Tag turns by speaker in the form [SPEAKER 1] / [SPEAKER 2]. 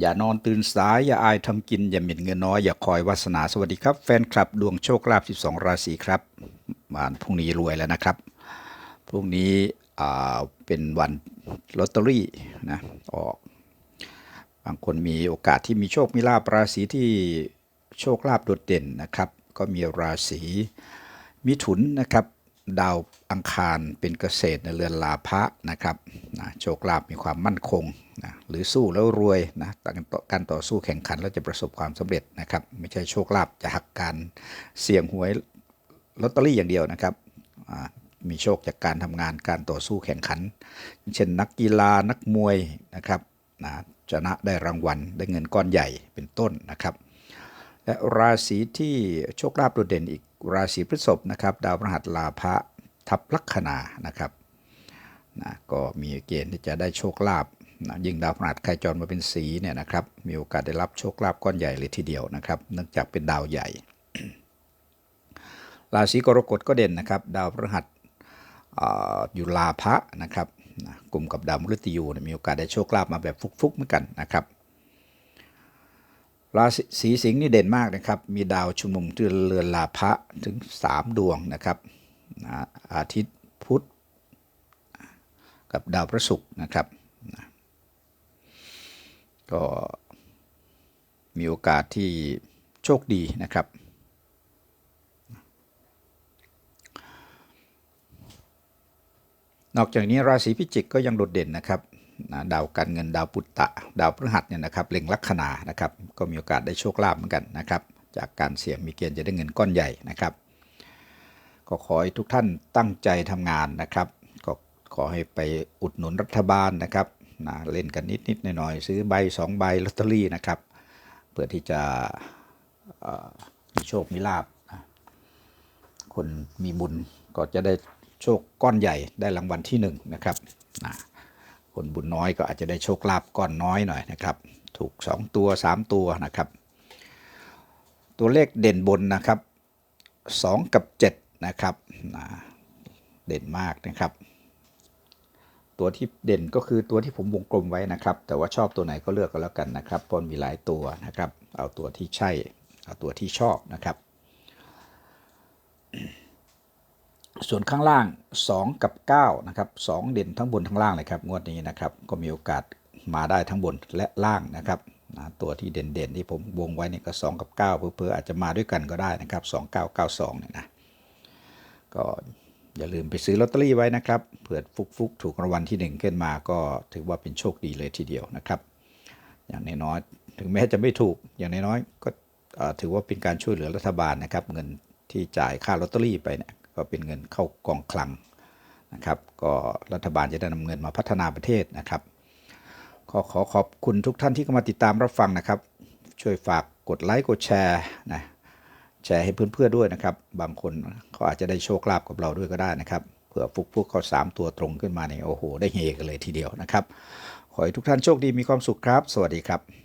[SPEAKER 1] อย่านอนตื่นสาย อย่าอายทำกิน อย่าหมิ่นเงินน้อย อย่าคอยวาสนาสวัสดีครับ แฟนคลับ ดวงโชคลาภ12 ราศีครับวันพรุ่งนี้รวยแล้วนะครับ พรุ่งนี้เป็นวันลอตเตอรี่นะออก บางคนมีโอกาสที่มีโชคมีลาภราศีที่โชคลาภโดดเด่นนะครับ ก็มีราศีมิถุนนะครับ ดาวอังคารเป็นเกษตรในเรือนลาภะนะครับนะโชคลาภมีความมั่นคงนะหรือสู้แล้วรวยนะการต่อสู้แข่งขันแล้วจะประสบความสำเร็จนะครับ ไม่ใช่โชคลาภจะหักการเสี่ยงหวยลอตเตอรี่อย่างเดียวนะครับมีโชคจากการทำงานการต่อสู้แข่งขัน เช่นนักกีฬานักมวยนะครับนะชนะได้รางวัลได้เงินก้อนใหญ่เป็นต้นนะครับ และราศีที่โชคลาภโดดเด่นอีก ราศีพฤษภนะครับดาวพฤหัสลาภะทับลัคนานะครับนะก็มีเกณฑ์ที่จะได้โชคลาภนะยิ่งดาวพฤหัสใครจรมาเป็นสีเนี่ยนะครับมีโอกาสได้รับโชคลาภก้อนใหญ่เลยทีเดียวนะครับเนื่องจากเป็นดาวใหญ่ ราศีกรกฎก็เด่นนะครับ ดาวพฤหัสออยู่ลาภะนะครับนะกลุ่มกับดาวมฤตยูมีโอกาสได้โชคลาภมาแบบฟุกๆเหมือนกันนะครับ ราศีสิงห์นี่เด่นมากนะครับ มีดาวชุมนุมที่เรือนลาภะถึง 3 ดวงนะครับอาทิตย์พุธกับดาวพระศุกร์นะครับก็มีโอกาสที่โชคดีนะครับ นอกจากนี้ราศีพิจิกก็ยังโดดเด่นนะครับ นะดาวการเงินดาวปุตตะ ดาวพฤหัสเนี่ยนะครับเล็งลัคนานะครับก็มีโอกาสได้โชคลาภเหมือนกันนะครับ จากการเสี่ยงมีเกณฑ์จะได้เงินก้อนใหญ่นะครับ ก็ขอให้ทุกท่านตั้งใจทำงานนะครับ ก็ขอให้ไปอุดหนุนรัฐบาลนะครับนะเล่นกันนิดนิดๆหน่อยๆซื้อใบสองใบลอตเตอรี่นะครับเพื่อที่จะมีโชคมีลาภนะคนมีบุญก็จะได้โชคก้อนใหญ่ได้รางวัลที่หนึ่งนะครับนะ คนบุญน้อยก็อาจจะได้โชคลาภก้อนน้อยหน่อยนะครับ ถูก 2 ตัว 3 ตัวนะครับ ตัวเลขเด่นบนนะครับ 2 กับ 7 นะครับเด่นมากนะครับ ตัวที่เด่นก็คือตัวที่ผมวงกลมไว้นะครับ แต่ว่าชอบตัวไหนก็เลือกก็แล้วกันนะครับเพราะมีหลายตัวนะครับ เอาตัวที่ใช่ เอาตัวที่ชอบนะครับ ส่วนข้างล่าง 2 กับ9นะครับ2เด่นทั้งบนทั้งล่างเลยครับงวดนี้นะครับก็มีโอกาสมาได้ทั้งบนและล่างนะครับนะตัวที่เด่นๆที่ผมวงไว้นี่ก็ 2 กับ 9 เพื่อๆอาจจะมาด้วยกันก็ได้นะครับ 2992เนี่ยนะก็อย่าลืมไปซื้อลอตเตอรี่ไว้นะครับเผื่อฟุกๆ ถูกรางวัลที่ 1 ขึ้นมาก็ถือว่าเป็นโชคดีเลยทีเดียวนะครับ อย่างน้อยๆถึงแม้จะไม่ถูกอย่างน้อยๆก็ถือว่าเป็นการช่วยเหลือรัฐบาลนะครับ เงินที่จ่ายค่าลอตเตอรี่ไปเนี่ย ก็เป็นเงินเข้ากองคลังนะครับ ก็รัฐบาลจะได้นำเงินมาพัฒนาประเทศนะครับ ขอขอขอบคุณทุกท่านที่เข้ามาติดตามรับฟังนะครับ ช่วยฝากกดไลค์กดแชร์นะแชร์ให้เพื่อนๆด้วยนะครับ บางคนเขาอาจจะได้โชคลาภกับเราด้วยก็ได้นะครับเผื่อฟุกพวกเขาสามตัวตรงขึ้นมาเนี่ยโอ้โห ได้เฮกันเลยทีเดียวนะครับ ขอให้ทุกท่านโชคดีมีความสุขครับ สวัสดีครับ